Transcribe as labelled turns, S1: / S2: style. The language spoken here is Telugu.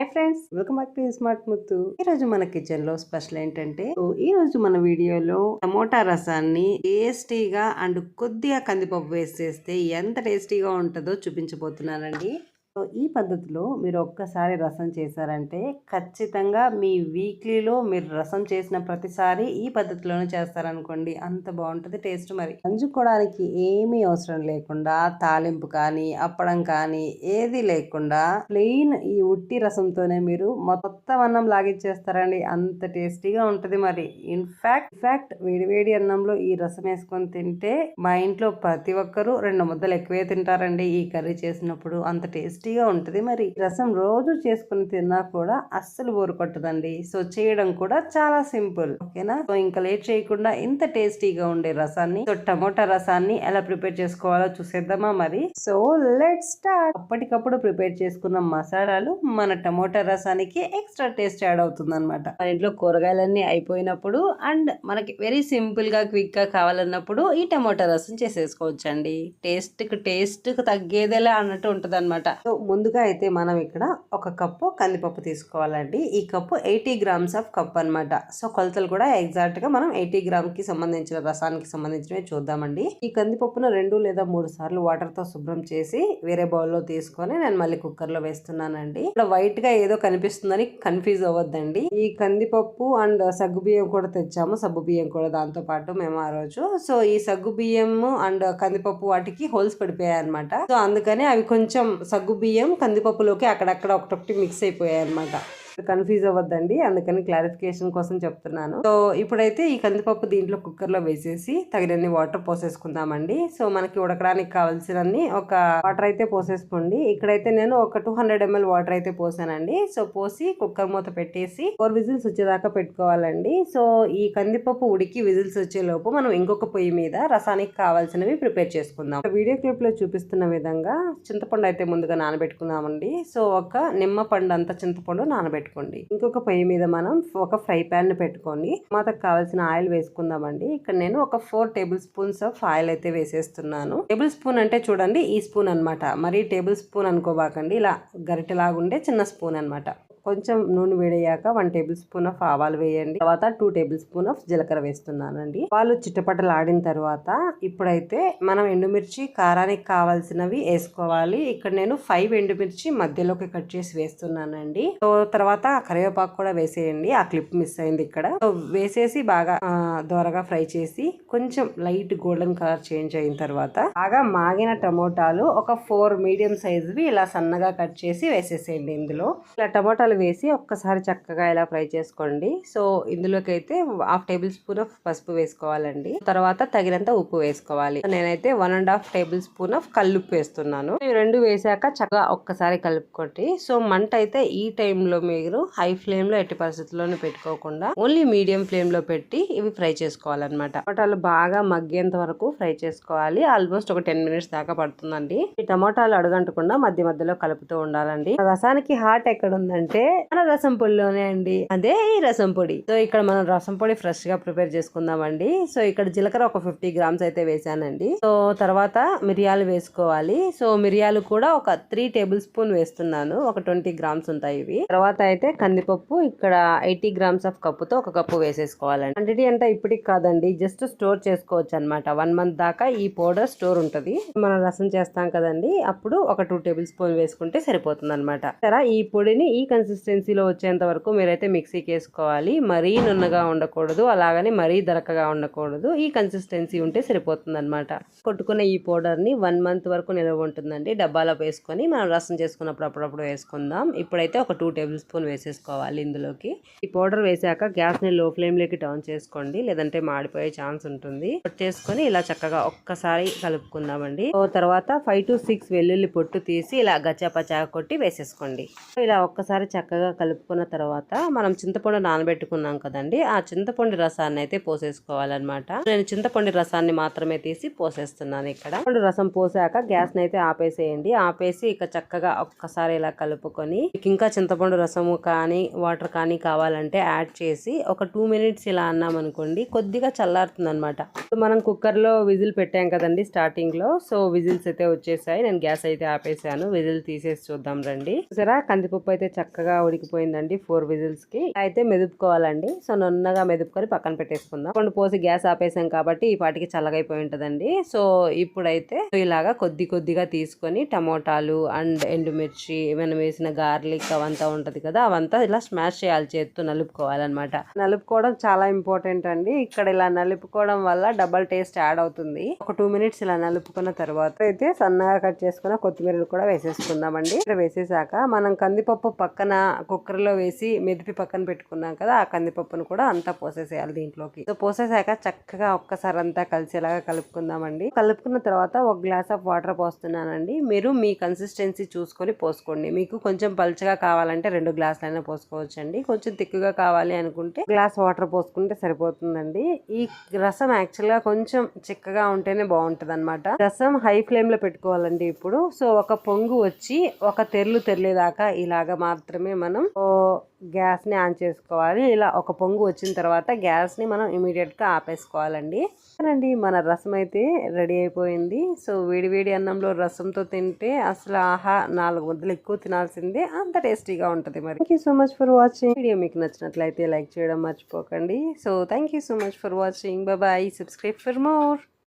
S1: Hi friends welcome back to smart Muthu ఈ రోజు మన కిచెన్లో స్పెషల్ ఏంటంటే ఈ రోజు మన వీడియోలో టమోటా రసాన్ని టేస్టీగా అండ్ కొద్దిగా కందిపప్పు వేసి చేస్తే ఎంత టేస్టీగా ఉంటుందో చూపించబోతున్నానండి. సో ఈ పద్ధతిలో మీరు ఒక్కసారి రసం చేశారంటే ఖచ్చితంగా మీ వీక్లీలో మీరు రసం చేసిన ప్రతిసారి ఈ పద్ధతిలోనే చేస్తారనుకోండి. అంత బాగుంటుంది టేస్ట్ మరి. నంజుకోవడానికి ఏమీ అవసరం లేకుండా తాలింపు కానీ అప్పడం కానీ ఏది లేకుండా ప్లెయిన్ ఈ ఉట్టి రసంతోనే మీరు మొత్తం అన్నం లాగిచ్చేస్తారండి. అంత టేస్టీగా ఉంటుంది మరి. ఇన్ఫాక్ట్ ఇన్ఫాక్ట్ వేడివేడి అన్నంలో ఈ రసం వేసుకొని తింటే మా ఇంట్లో ప్రతి ఒక్కరూ రెండు ముద్దలు ఎక్కువే తింటారండి ఈ కర్రీ చేసినప్పుడు. అంత టేస్ట్ టేస్టీగా ఉంటది. మరి రసం రోజు చేసుకుని తిన్నా కూడా అస్సలు బోరు కొట్టదండి. సో చేయడం కూడా చాలా సింపుల్. ఓకేనా? సో ఇంకా లేట్ చేయకుండా ఇంత టేస్టీగా ఉండే రసాన్ని సో టమోటా రసాన్ని ఎలా ప్రిపేర్ చేసుకోవాలో చూసేద్దామా మరి? So let start! అప్పటికప్పుడు ప్రిపేర్ చేసుకున్న మసాలాలు మన టమోటా రసానికి ఎక్స్ట్రా టేస్ట్ యాడ్ అవుతుంది అనమాట మన ఇంట్లో కూరగాయలన్నీ అయిపోయినప్పుడు అండ్ మనకి వెరీ సింపుల్గా క్విక్గా కావాలన్నప్పుడు ఈ టమోటా రసం చేసేసుకోవచ్చు అండి టేస్ట్కి టేస్ట్కి తగ్గేదేలా అన్నట్టు ఉంటది అనమాట సో ముందుగా అయితే మనం ఇక్కడ ఒక కప్పు కందిపప్పు తీసుకోవాలండి. ఈ cup eighty grams of cup అన్నమాట. సో కొలతలు కూడా ఎగ్జాక్ట్గా మనం ఎయిటీ గ్రామ్కి సంబంధించిన రసానికి సంబంధించినవి చూద్దామండి. ఈ కందిపప్పును రెండు లేదా మూడు సార్లు వాటర్తో శుభ్రం చేసి వేరే బౌల్లో తీసుకొని నేను మళ్ళీ కుక్కర్లో వేస్తున్నానండి. ఇక్కడ వైట్గా ఏదో కనిపిస్తుందని కన్ఫ్యూజ్ అవ్వద్దండి. ఈ కందిపప్పు అండ్ సగ్గు బియ్యం కూడా తెచ్చాము. సగ్గు బియ్యం కూడా దాంతో పాటు మేము ఆ రోజు. సో ఈ సగ్గు బియ్యం అండ్ కందిపప్పు వాటికి హోల్స్ పడిపోయాయి అనమాట సో అందుకని అవి కొంచెం సగ్గు బియ్యం కందిపప్పులోకి అక్కడక్కడ ఒకటొకటి మిక్స్ అయిపోయాయి అనమాట కన్ఫ్యూజ్ అవ్వద్దండి. అందుకని క్లారిఫికేషన్ కోసం చెప్తున్నాను. సో ఇప్పుడైతే ఈ కందిపప్పు దీంట్లో కుక్కర్లో వేసేసి తగినన్ని వాటర్ పోసేసుకుందామండి. సో మనకి ఉడకడానికి కావాల్సినన్ని ఒక వాటర్ అయితే పోసేసుకోండి. ఇక్కడైతే నేను ఒక టూ హండ్రెడ్ ఎంఎల్ వాటర్ అయితే పోసానండి. సో పోసి కుక్కర్ మూత పెట్టేసి ఫోర్ విజిల్స్ వచ్చేదాకా పెట్టుకోవాలండి. సో ఈ కందిపప్పు ఉడికి విజిల్స్ వచ్చేలోపు మనం ఇంకొక పొయ్యి మీద రసానికి కావాల్సినవి ప్రిపేర్ చేసుకుందాం. వీడియో క్లిప్లో చూపిస్తున్న విధంగా చింతపండు అయితే ముందుగా నానబెట్టుకుందామండి. సో ఒక నిమ్మ పండు అంత చింతపండు పెట్టుకోండి. ఇంకొక పొయ్యి మీద మనం ఒక ఫ్రై ప్యాన్ పెట్టుకొని మాకు కావాల్సిన ఆయిల్ వేసుకుందామండి. ఇక్కడ నేను ఒక four table spoons of oil అయితే వేసేస్తున్నాను. టేబుల్ స్పూన్ అంటే చూడండి ఈ స్పూన్ అన్నమాట. మరి టేబుల్ స్పూన్ అనుకోబాకండి. ఇలా గరిటెలాగుండే చిన్న స్పూన్ అన్నమాట. కొంచెం నూనె వేడయ్యాక వన్ టేబుల్ స్పూన్ ఆఫ్ ఆవాలు వేయండి. తర్వాత టూ టేబుల్ స్పూన్ ఆఫ్ జీలకర్ర వేస్తున్నానండి. వాళ్ళు చిట్టపట్టలు ఆడిన తర్వాత ఇప్పుడైతే మనం ఎండుమిర్చి కారానికి కావాల్సినవి వేసుకోవాలి. ఇక్కడ నేను ఫైవ్ ఎండుమిర్చి మధ్యలోకి కట్ చేసి వేస్తున్నానండి. సో తర్వాత కరివేపాకు కూడా వేసేయండి. ఆ క్లిప్ మిస్ అయింది ఇక్కడ. సో వేసేసి బాగా దోరగా ఫ్రై చేసి కొంచెం లైట్ గోల్డెన్ కలర్ చేంజ్ అయిన తర్వాత బాగా మాగిన టమోటాలు ఒక ఫోర్ మీడియం సైజువి ఇలా సన్నగా కట్ చేసి వేసేసేయండి ఇందులో. ఇలా టమోటాలు వేసి ఒక్కసారి చక్కగా ఇలా ఫ్రై చేసుకోండి. సో ఇందులోకి అయితే హాఫ్ టేబుల్ స్పూన్ ఆఫ్ పసుపు వేసుకోవాలండి. తర్వాత తగినంత ఉప్పు వేసుకోవాలి. నేనైతే one and half table spoon of కల్లుప్పు వేస్తున్నాను. ఇవి రెండు వేసాక చక్కగా ఒక్కసారి కలుపుకోండి. సో మంట అయితే ఈ టైంలో మీరు హై ఫ్లేమ్లో ఎట్టి పరిస్థితుల్లోనూ పెట్టుకోకుండా ఓన్లీ మీడియం ఫ్లేమ్లో పెట్టి ఇవి ఫ్రై చేసుకోవాలన్నమాట. టమాటాలు బాగా మగ్గేంత వరకు ఫ్రై చేసుకోవాలి. ఆల్మోస్ట్ ఒక టెన్ మినిట్స్ దాకా పడుతుందండి. ఈ టమాటాలు అడుగంటకుండా మధ్య మధ్యలో కలుపుతూ ఉండాలండి. రసానికి హార్ట్ ఎక్కడ ఉందంటే మన రసం పొడిలోనే అండి. అదే ఈ రసం పొడి. సో ఇక్కడ మనం రసం పొడి ఫ్రెష్గా ప్రిపేర్ చేసుకుందాం అండి సో ఇక్కడ జీలకర్ర ఒక ఫిఫ్టీ గ్రామ్స్ అయితే వేసానండి. సో తర్వాత మిరియాలు వేసుకోవాలి. సో మిరియాలు కూడా ఒక త్రీ టేబుల్ స్పూన్ వేస్తున్నాను. ఒక ట్వంటీ గ్రామ్స్ ఉంటాయి ఇవి. తర్వాత అయితే కందిపప్పు ఇక్కడ ఎయిటీ గ్రామ్స్ ఆఫ్ కప్పుతో ఒక కప్పు వేసేసుకోవాలండి. క్వాంటిటీ అంటే ఇప్పటికి కాదండి. జస్ట్ స్టోర్ చేసుకోవచ్చు అనమాట వన్ మంత్ దాకా ఈ పౌడర్ స్టోర్ ఉంటది. మనం రసం చేస్తాం కదండి. అప్పుడు ఒక టూ టేబుల్ స్పూన్ వేసుకుంటే సరిపోతుంది అనమాట సరే ఈ పొడిని ఈ కన్సిస్టెన్సీలో వచ్చేంత వరకు మీరైతే మిక్సీకి వేసుకోవాలి మరీ నున్నగా ఉండకూడదు అలాగని మరీ దరకగా ఉండకూడదు. ఈ కన్సిస్టెన్సీ ఉంటే సరిపోతుందన్నమాట. కొట్టుకున్న ఈ పౌడర్ని వన్ మంత్ వరకు నిల్వ ఉంటుందండి. డబ్బాలో వేసుకొని మనం రసం చేసుకున్నప్పుడు అప్పుడప్పుడు వేసుకుందాం. ఇప్పుడైతే ఒక టూ టేబుల్ స్పూన్ వేసేసుకోవాలి ఇందులోకి. ఈ పౌడర్ వేసాక గ్యాస్ని లో ఫ్లేమ్లోకి లోకి డౌన్ చేసుకోండి. లేదంటే మాడిపోయే ఛాన్స్ ఉంటుంది. చేసుకొని ఇలా చక్కగా ఒక్కసారి కలుపుకుందామండి. ఓ తర్వాత ఫైవ్ టు సిక్స్ వెల్లుల్లి పొట్టు తీసి ఇలా గచ్చా పచ్చా కొట్టి వేసేసుకోండి. ఇలా ఒక్కసారి చక్కగా కలుపుకున్న తర్వాత మనం చింతపండు నానబెట్టుకున్నాం కదండి. ఆ చింతపండు రసాన్ని అయితే పోసేసుకోవాలన్నమాట. నేను చింతపండు రసాన్ని మాత్రమే తీసి పోసేస్తున్నాను ఇక్కడ. చింతపండు రసం పోసాక గ్యాస్ని అయితే ఆపేసేయండి. ఆపేసి ఇక చక్కగా ఒక్కసారి ఇలా కలుపుకొని ఇంకా చింతపండు రసము కానీ వాటర్ కానీ కావాలంటే యాడ్ చేసి ఒక టూ మినిట్స్ ఇలా అన్నామనుకోండి కొద్దిగా చల్లారుతుంది అనమాట మనం కుక్కర్లో విజిల్ పెట్టాం కదండి స్టార్టింగ్లో సో విజిల్స్ అయితే వచ్చేసాయి. నేను గ్యాస్ అయితే ఆపేసాను. విజిల్ తీసేసి చూద్దాం రండి. సరే కందిపప్పు అయితే చక్కగా బాగా ఉడికిపోయిందండి ఫోర్ విజిల్స్కి. అయితే మెదుపుకోవాలండి. సో నున్నగా మెదుపుకొని పక్కన పెట్టేసుకుందాం. కొన్ని పోసి గ్యాస్ ఆపేసాం కాబట్టి ఈ పాటికి చల్లగైపోయి ఉంటదండి. సో ఇప్పుడైతే ఇలాగా కొద్ది కొద్దిగా తీసుకొని టమోటాలు అండ్ ఎండుమిర్చి మనం వేసిన గార్లిక్ అవంతా ఉంటది కదా అవంతా ఇలా స్మాష్ చేయాలి చేత్తో నలుపుకోవాలన్నమాట. నలుపుకోవడం చాలా ఇంపార్టెంట్ అండి. ఇక్కడ ఇలా నలుపుకోవడం వల్ల డబల్ టేస్ట్ యాడ్ అవుతుంది. ఒక టూ మినిట్స్ ఇలా నలుపుకున్న తర్వాత అయితే సన్నగా కట్ చేసుకున్న కొత్తిమీరలు కూడా వేసేసుకుందామండి. ఇక్కడ వేసేసాక మనం కందిపప్పు పక్కన కుక్కర్లో వేసి మెదిపి పక్కన పెట్టుకున్నాం కదా ఆ కందిపప్పును కూడా అంతా పోసేసేయాలి దీంట్లోకి. సో పోసేసాక చక్కగా ఒక్కసారి అంతా కలిసేలాగా కలుపుకుందామండి. కలుపుకున్న తర్వాత ఒక గ్లాస్ ఆఫ్ వాటర్ పోస్తున్నానండి. మీరు మీ కన్సిస్టెన్సీ చూసుకొని పోసుకోండి. మీకు కొంచెం పలుచగా కావాలంటే రెండు గ్లాసులైనా పోసుకోవచ్చండి. కొంచెం తిక్కుగా కావాలి అనుకుంటే గ్లాస్ వాటర్ పోసుకుంటే సరిపోతుందండి. ఈ రసం యాక్చువల్గా కొంచెం చిక్కగా ఉంటేనే బాగుంటుంది అనమాట రసం హై ఫ్లేమ్లో పెట్టుకోవాలండి ఇప్పుడు. సో ఒక పొంగు వచ్చి ఒక తెరలు తెరలేదాకా ఇలాగా మాత్రమే మనం గ్యాస్ని ఆన్ చేసుకోవాలి. ఇలా ఒక పొంగు వచ్చిన తర్వాత గ్యాస్ని మనం ఇమీడియట్గా ఆపేసుకోవాలండి. అండి మన రసం అయితే రెడీ అయిపోయింది. సో వేడి వేడి అన్నంలో రసంతో తింటే అసలు ఆహా నాలుగు ముద్దలు ఎక్కువ తినాల్సిందే. అంత టేస్టీగా ఉంటుంది మరి. Thank so much for watching video మీకు నచ్చినట్లయితే లైక్ చేయడం మర్చిపోకండి. So thank you so much for watching bye subscribe for more